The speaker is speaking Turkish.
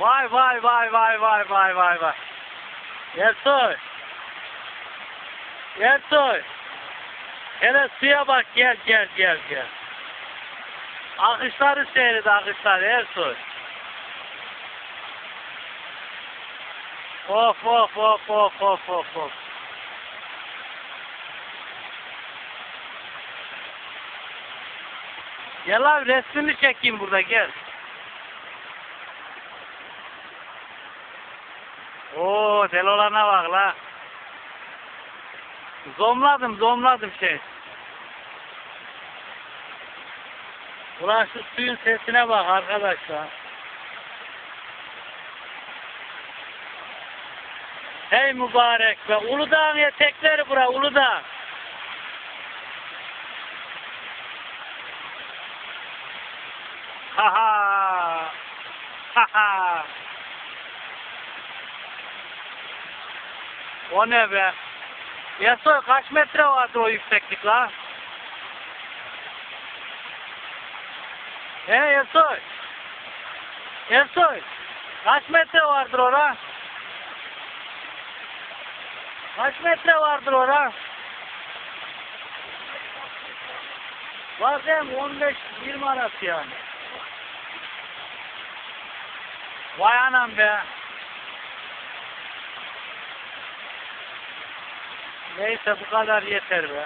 Vay vay vay vay vay vay vay vay. Ersoy. Ersoy. Hele suya bak gel gel gel gel. Akışları seyret akışlar Ersoy. Of of of of of of of. Gel abi resmini çekeyim burada gel. Oo del olana bak la. Zomladım zomladım şey. Ulan şu suyun sesine bak arkadaşlar. Hey mübarek be. Uludağ'ın etekleri bura Uludağ. Ha ha. Ha ha. O ne be? Yasoy kaç metre vardır o yükseklik la? He Yasoy? Yasoy? Kaç metre vardır ora? Kaç metre vardır ora? Bazen 15-20 arası yani. Vay anam be. Neyse bu kadar yeter be.